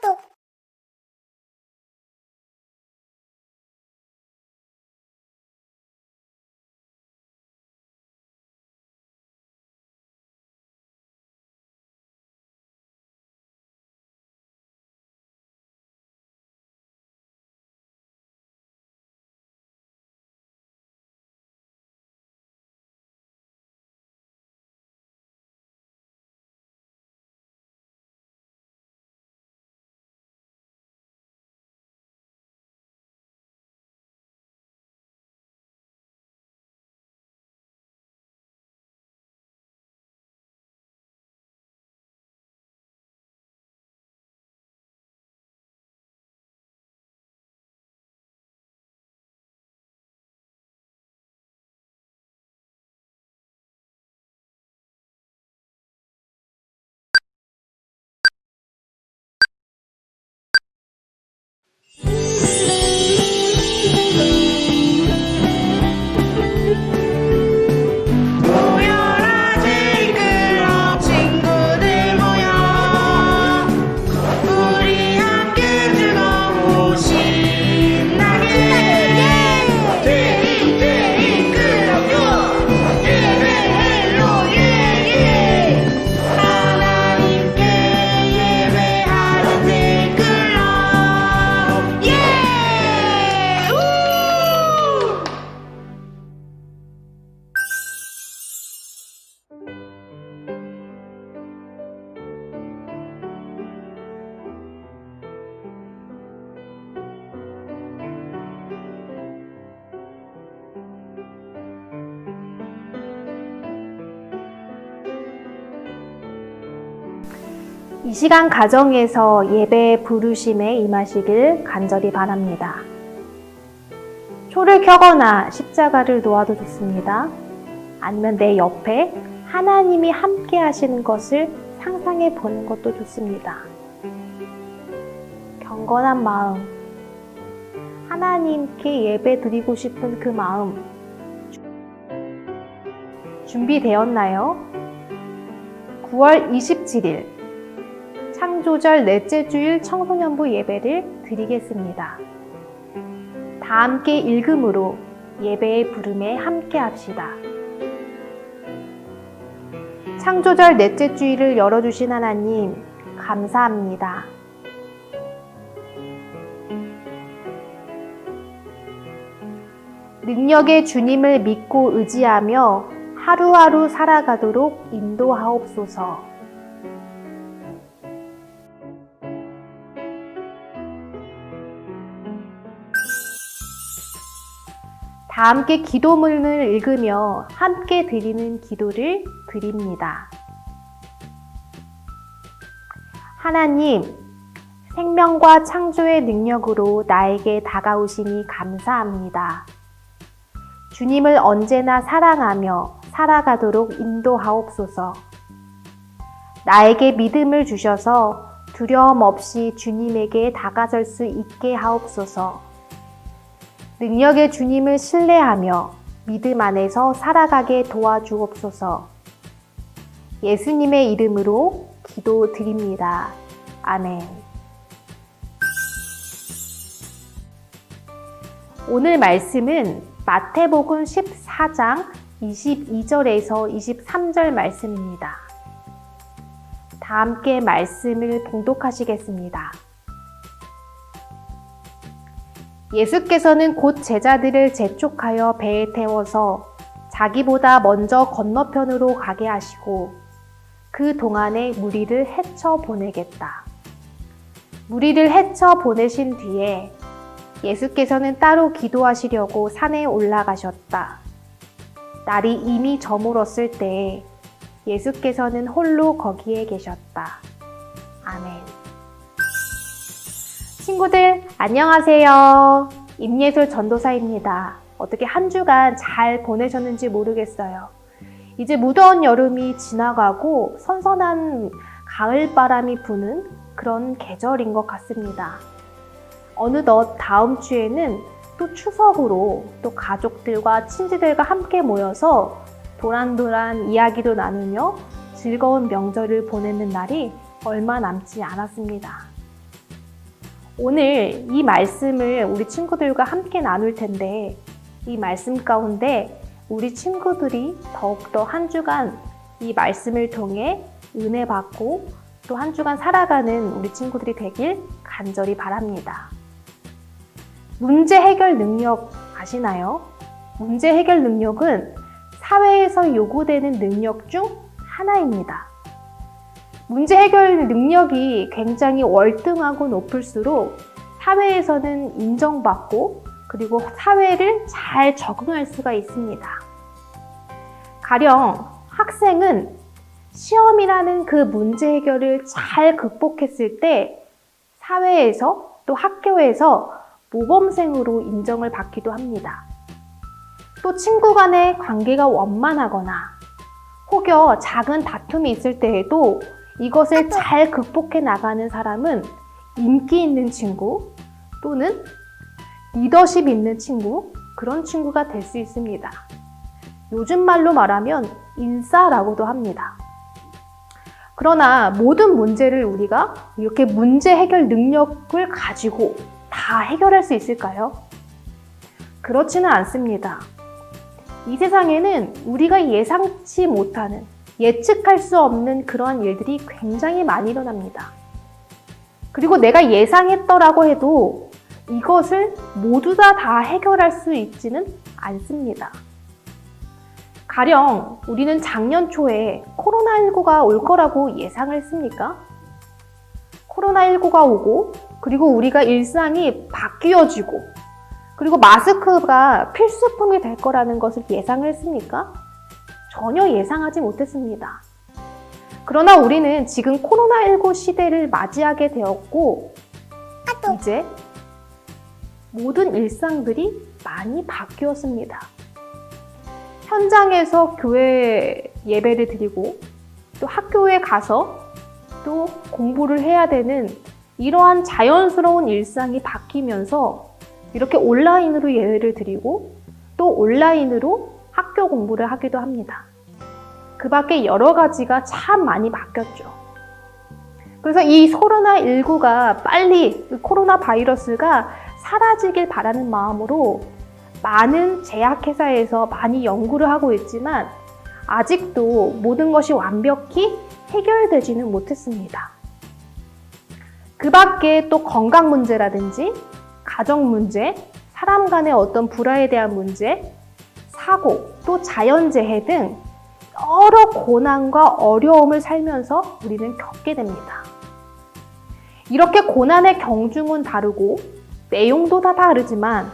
모여 이 시간 가정에서 예배 부르심에 임하시길 간절히 바랍니다. 초를 켜거나 십자가를 놓아도 좋습니다. 아니면 내 옆에 하나님이 함께 하시는 것을 상상해 보는 것도 좋습니다. 경건한 마음, 하나님께 예배 드리고 싶은 그 마음, 준비되었나요? 9월 27일 창조절 넷째 주일 청소년부 예배를 드리겠습니다. 다 함께 읽음으로 예배의 부름에 함께 합시다. 창조절 넷째 주일을 열어주신 하나님, 감사합니다. 능력의 주님을 믿고 의지하며 하루하루 살아가도록 인도하옵소서. 다 함께 기도문을 읽으며 함께 드리는 기도를 드립니다. 하나님, 생명과 창조의 능력으로 나에게 다가오시니 감사합니다. 주님을 언제나 사랑하며 살아가도록 인도하옵소서. 나에게 믿음을 주셔서 두려움 없이 주님에게 다가설 수 있게 하옵소서. 능력의 주님을 신뢰하며 믿음 안에서 살아가게 도와주옵소서. 예수님의 이름으로 기도드립니다. 아멘. 오늘 말씀은 마태복음 14장 22절에서 23절 말씀입니다. 다 함께 말씀을 봉독하시겠습니다. 예수께서는 곧 제자들을 재촉하여 배에 태워서 자기보다 먼저 건너편으로 가게 하시고 그 동안에 무리를 헤쳐 보내겠다. 무리를 헤쳐 보내신 뒤에 예수께서는 따로 기도하시려고 산에 올라가셨다. 날이 이미 저물었을 때에 예수께서는 홀로 거기에 계셨다. 친구들, 안녕하세요. 임예솔 전도사입니다. 어떻게 한 주간 잘 보내셨는지 모르겠어요. 이제 무더운 여름이 지나가고 선선한 가을 바람이 부는 그런 계절인 것 같습니다. 어느덧 다음 주에는 또 추석으로 또 가족들과 친지들과 함께 모여서 도란도란 이야기도 나누며 즐거운 명절을 보내는 날이 얼마 남지 않았습니다. 오늘 이 말씀을 우리 친구들과 함께 나눌 텐데 이 말씀 가운데 우리 친구들이 더욱더 한 주간 이 말씀을 통해 은혜 받고 또 한 주간 살아가는 우리 친구들이 되길 간절히 바랍니다. 문제 해결 능력 아시나요? 문제 해결 능력은 사회에서 요구되는 능력 중 하나입니다. 문제 해결 능력이 굉장히 월등하고 높을수록 사회에서는 인정받고 그리고 사회를 잘 적응할 수가 있습니다. 가령 학생은 시험이라는 그 문제 해결을 잘 극복했을 때 사회에서 또 학교에서 모범생으로 인정을 받기도 합니다. 또 친구 간의 관계가 원만하거나 혹여 작은 다툼이 있을 때에도 이것을 잘 극복해 나가는 사람은 인기 있는 친구 또는 리더십 있는 친구 그런 친구가 될 수 있습니다. 요즘 말로 말하면 인싸라고도 합니다. 그러나 모든 문제를 우리가 이렇게 문제 해결 능력을 가지고 다 해결할 수 있을까요? 그렇지는 않습니다. 이 세상에는 우리가 예상치 못하는 예측할 수 없는 그러한 일들이 굉장히 많이 일어납니다. 그리고 내가 예상했더라고 해도 이것을 모두 다 다 해결할 수 있지는 않습니다. 가령 우리는 작년 초에 코로나19가 올 거라고 예상을 했습니까? 코로나19가 오고 그리고 우리가 일상이 바뀌어지고 그리고 마스크가 필수품이 될 거라는 것을 예상을 했습니까? 전혀 예상하지 못했습니다. 그러나 우리는 지금 코로나19 시대를 맞이하게 되었고, 이제 모든 일상들이 많이 바뀌었습니다. 현장에서 교회 예배를 드리고, 또 학교에 가서 또 공부를 해야 되는 이러한 자연스러운 일상이 바뀌면서 이렇게 온라인으로 예배를 드리고 또 온라인으로 학교 공부를 하기도 합니다. 그 밖에 여러 가지가 참 많이 바뀌었죠. 그래서 이 코로나19가 빨리 이 코로나 바이러스가 사라지길 바라는 마음으로 많은 제약회사에서 많이 연구를 하고 있지만 아직도 모든 것이 완벽히 해결되지는 못했습니다. 그 밖에 또 건강 문제라든지 가정 문제, 사람 간의 어떤 불화에 대한 문제, 사고, 또 자연재해 등 여러 고난과 어려움을 살면서 우리는 겪게 됩니다. 이렇게 고난의 경중은 다르고 내용도 다 다르지만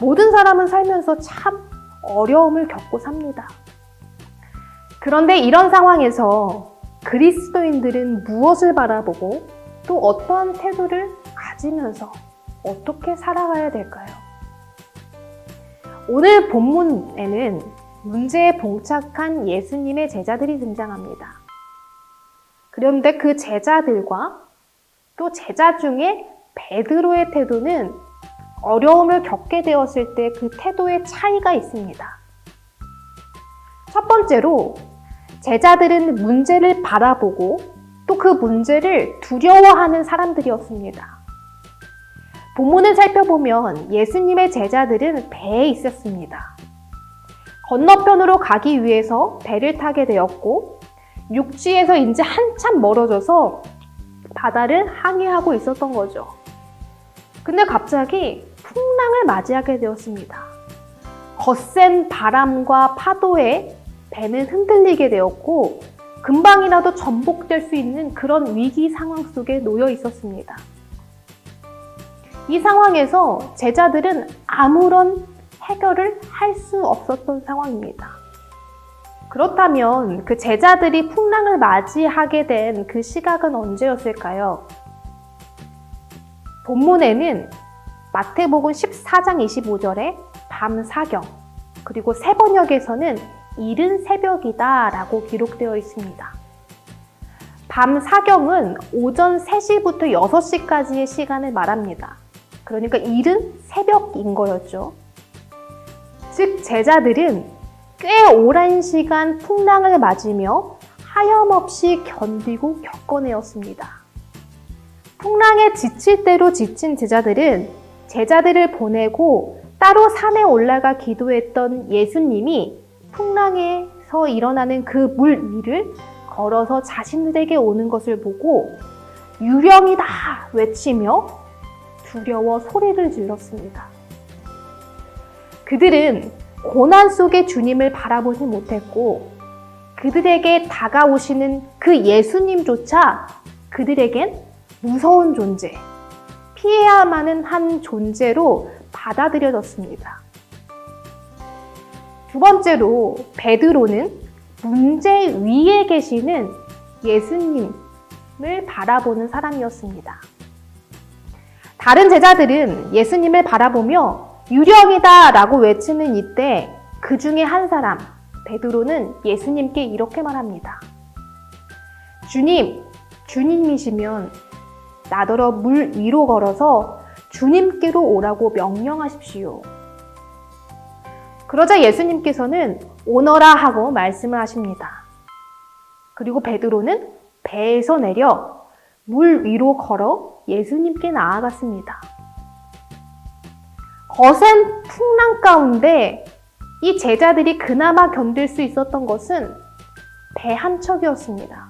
모든 사람은 살면서 참 어려움을 겪고 삽니다. 그런데 이런 상황에서 그리스도인들은 무엇을 바라보고 또 어떠한 태도를 가지면서 어떻게 살아가야 될까요? 오늘 본문에는 문제에 봉착한 예수님의 제자들이 등장합니다. 그런데 그 제자들과 또 제자 중에 베드로의 태도는 어려움을 겪게 되었을 때 그 태도의 차이가 있습니다. 첫 번째로 제자들은 문제를 바라보고 또 그 문제를 두려워하는 사람들이었습니다. 본문을 살펴보면 예수님의 제자들은 배에 있었습니다. 건너편으로 가기 위해서 배를 타게 되었고, 육지에서 이제 한참 멀어져서 바다를 항해하고 있었던 거죠. 근데 갑자기 풍랑을 맞이하게 되었습니다. 거센 바람과 파도에 배는 흔들리게 되었고, 금방이라도 전복될 수 있는 그런 위기 상황 속에 놓여 있었습니다. 이 상황에서 제자들은 아무런 해결을 할 수 없었던 상황입니다. 그렇다면 그 제자들이 풍랑을 맞이하게 된 그 시각은 언제였을까요? 본문에는 마태복음 14장 25절에 밤 사경, 그리고 세 번역에서는 이른 새벽이다 라고 기록되어 있습니다. 밤 사경은 오전 3시부터 6시까지의 시간을 말합니다. 그러니까 이른 새벽인 거였죠. 즉, 제자들은 꽤 오랜 시간 풍랑을 맞으며 하염없이 견디고 겪어내었습니다. 풍랑에 지칠 대로 지친 제자들은 제자들을 보내고 따로 산에 올라가 기도했던 예수님이 풍랑에서 일어나는 그 물 위를 걸어서 자신들에게 오는 것을 보고 유령이다 외치며 두려워 소리를 질렀습니다. 그들은 고난 속에 주님을 바라보지 못했고 그들에게 다가오시는 그 예수님조차 그들에겐 무서운 존재, 피해야만 한 존재로 받아들여졌습니다. 두 번째로 베드로는 문제 위에 계시는 예수님을 바라보는 사람이었습니다. 다른 제자들은 예수님을 바라보며 유령이다 라고 외치는 이때 그 중에 한 사람, 베드로는 예수님께 이렇게 말합니다. 주님, 주님이시면 나더러 물 위로 걸어서 주님께로 오라고 명령하십시오. 그러자 예수님께서는 오너라 하고 말씀을 하십니다. 그리고 베드로는 배에서 내려 물 위로 걸어 예수님께 나아갔습니다. 거센 풍랑 가운데 이 제자들이 그나마 견딜 수 있었던 것은 배 한 척이었습니다.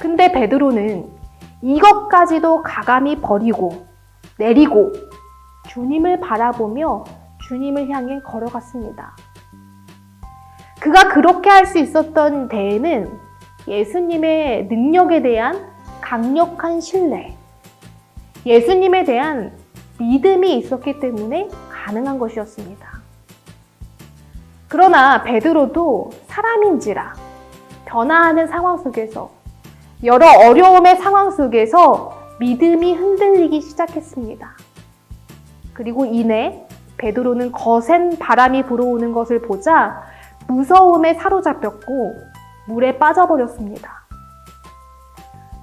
근데 베드로는 이것까지도 가감히 버리고 내리고 주님을 바라보며 주님을 향해 걸어갔습니다. 그가 그렇게 할 수 있었던 데에는 예수님의 능력에 대한 강력한 신뢰, 예수님에 대한 믿음이 있었기 때문에 가능한 것이었습니다. 그러나 베드로도 사람인지라 변화하는 상황 속에서 여러 어려움의 상황 속에서 믿음이 흔들리기 시작했습니다. 그리고 이내 베드로는 거센 바람이 불어오는 것을 보자 무서움에 사로잡혔고 물에 빠져버렸습니다.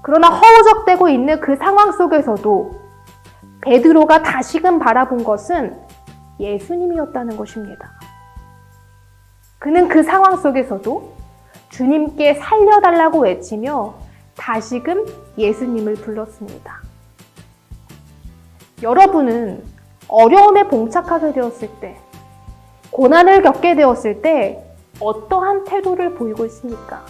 그러나 허우적대고 있는 그 상황 속에서도 베드로가 다시금 바라본 것은 예수님이었다는 것입니다. 그는 그 상황 속에서도 주님께 살려달라고 외치며 다시금 예수님을 불렀습니다. 여러분은 어려움에 봉착하게 되었을 때, 고난을 겪게 되었을 때 어떠한 태도를 보이고 있습니까?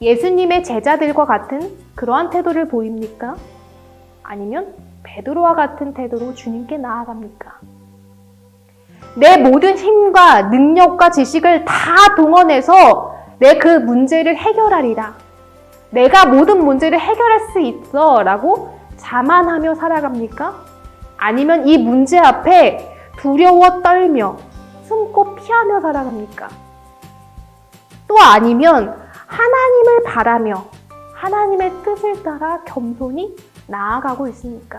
예수님의 제자들과 같은 그러한 태도를 보입니까? 아니면 베드로와 같은 태도로 주님께 나아갑니까? 내 모든 힘과 능력과 지식을 다 동원해서 내 그 문제를 해결하리라. 내가 모든 문제를 해결할 수 있어. 라고 자만하며 살아갑니까? 아니면 이 문제 앞에 두려워 떨며 숨고 피하며 살아갑니까? 또 아니면 하나님을 바라며 하나님의 뜻을 따라 겸손히 나아가고 있습니까?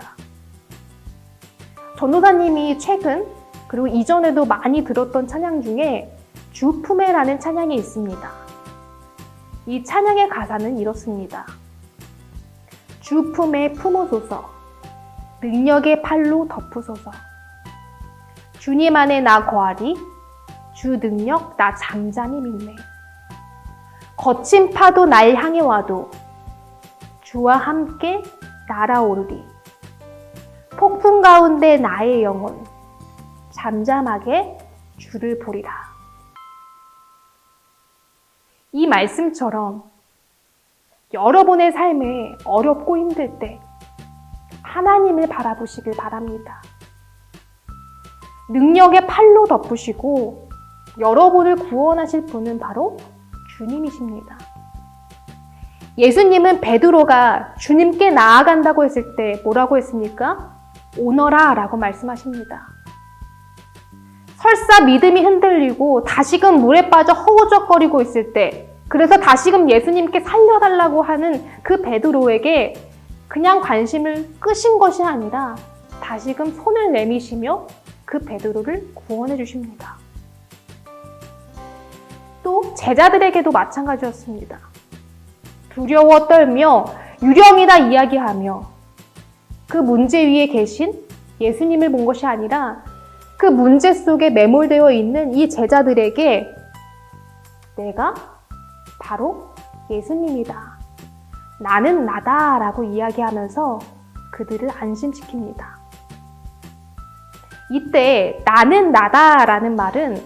전도사님이 최근 그리고 이전에도 많이 들었던 찬양 중에 주품에라는 찬양이 있습니다. 이 찬양의 가사는 이렇습니다. 주품에 품으소서, 능력의 팔로 덮으소서. 주님 안에 나 거하리, 주 능력 나 잠잠히 믿네. 거친 파도 날 향해 와도 주와 함께 날아오르리. 폭풍 가운데 나의 영혼 잠잠하게 주를 보리라. 이 말씀처럼 여러분의 삶에 어렵고 힘들 때 하나님을 바라보시길 바랍니다. 능력의 팔로 덮으시고 여러분을 구원하실 분은 바로 주님이십니다. 예수님은 베드로가 주님께 나아간다고 했을 때 뭐라고 했습니까? 오너라 라고 말씀하십니다. 설사 믿음이 흔들리고 다시금 물에 빠져 허우적거리고 있을 때 그래서 다시금 예수님께 살려달라고 하는 그 베드로에게 그냥 관심을 끄신 것이 아니라 다시금 손을 내미시며 그 베드로를 구원해 주십니다. 또 제자들에게도 마찬가지였습니다. 두려워 떨며 유령이다 이야기하며 그 문제 위에 계신 예수님을 본 것이 아니라 그 문제 속에 매몰되어 있는 이 제자들에게 내가 바로 예수님이다. 나는 나다 라고 이야기하면서 그들을 안심시킵니다. 이때 나는 나다 라는 말은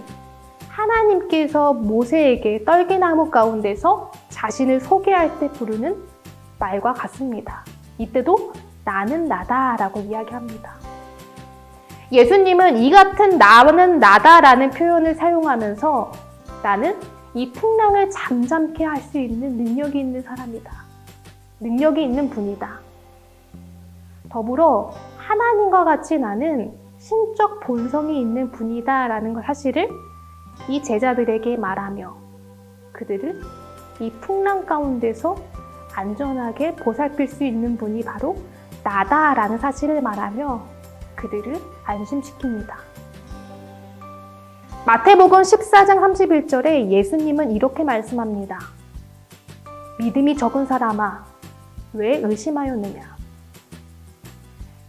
하나님께서 모세에게 떨기나무 가운데서 자신을 소개할 때 부르는 말과 같습니다. 이때도 나는 나다 라고 이야기합니다. 예수님은 이 같은 나는 나다라는 표현을 사용하면서 나는 이 풍랑을 잠잠케 할 수 있는 능력이 있는 사람이다. 능력이 있는 분이다. 더불어 하나님과 같이 나는 신적 본성이 있는 분이다라는 것 사실을 이 제자들에게 말하며 그들을 이 풍랑 가운데서 안전하게 보살필 수 있는 분이 바로 나다라는 사실을 말하며 그들을 안심시킵니다. 마태복음 14장 31절에 예수님은 이렇게 말씀합니다. 믿음이 적은 사람아, 왜 의심하였느냐?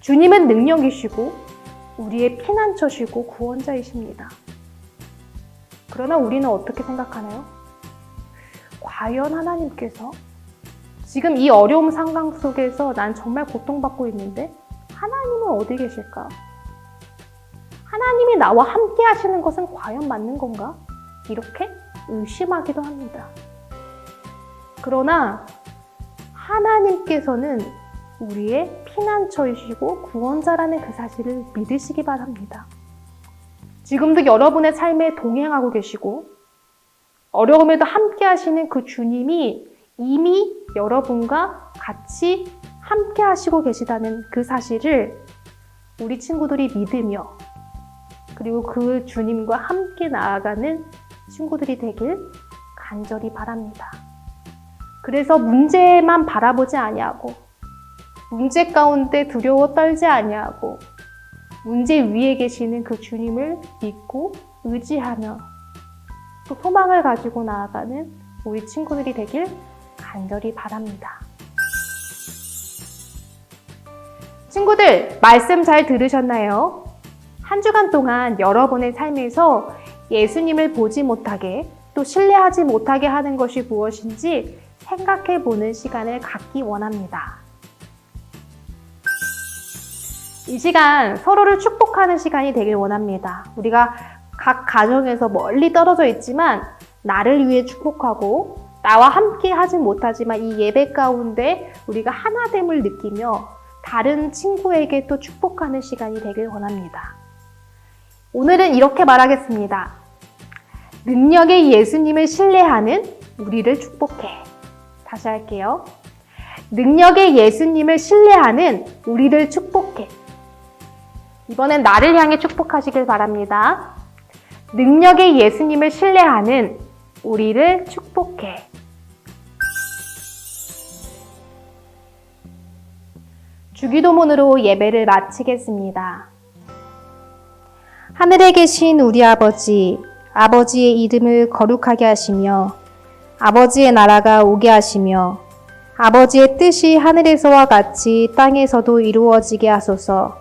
주님은 능력이시고 우리의 피난처시고 구원자이십니다. 그러나 우리는 어떻게 생각하나요? 과연 하나님께서 지금 이 어려움 상황 속에서 난 정말 고통받고 있는데 하나님은 어디 계실까? 하나님이 나와 함께 하시는 것은 과연 맞는 건가? 이렇게 의심하기도 합니다. 그러나 하나님께서는 우리의 피난처이시고 구원자라는 그 사실을 믿으시기 바랍니다. 지금도 여러분의 삶에 동행하고 계시고 어려움에도 함께 하시는 그 주님이 이미 여러분과 같이 함께 하시고 계시다는 그 사실을 우리 친구들이 믿으며 그리고 그 주님과 함께 나아가는 친구들이 되길 간절히 바랍니다. 그래서 문제만 바라보지 아니하고 문제 가운데 두려워 떨지 아니하고 문제 위에 계시는 그 주님을 믿고 의지하며 또 소망을 가지고 나아가는 우리 친구들이 되길 간절히 바랍니다. 친구들, 말씀 잘 들으셨나요? 한 주간 동안 여러분의 삶에서 예수님을 보지 못하게 또 신뢰하지 못하게 하는 것이 무엇인지 생각해 보는 시간을 갖기 원합니다. 이 시간 서로를 축복하는 시간이 되길 원합니다. 우리가 각 가정에서 멀리 떨어져 있지만 나를 위해 축복하고 나와 함께 하진 못하지만 이 예배 가운데 우리가 하나됨을 느끼며 다른 친구에게 또 축복하는 시간이 되길 원합니다. 오늘은 이렇게 말하겠습니다. 능력의 예수님을 신뢰하는 우리를 축복해. 다시 할게요. 능력의 예수님을 신뢰하는 우리를 축복해. 이번엔 나를 향해 축복하시길 바랍니다. 능력의 예수님을 신뢰하는 우리를 축복해. 주기도문으로 예배를 마치겠습니다. 하늘에 계신 우리 아버지, 아버지의 이름을 거룩하게 하시며, 아버지의 나라가 오게 하시며, 아버지의 뜻이 하늘에서와 같이 땅에서도 이루어지게 하소서.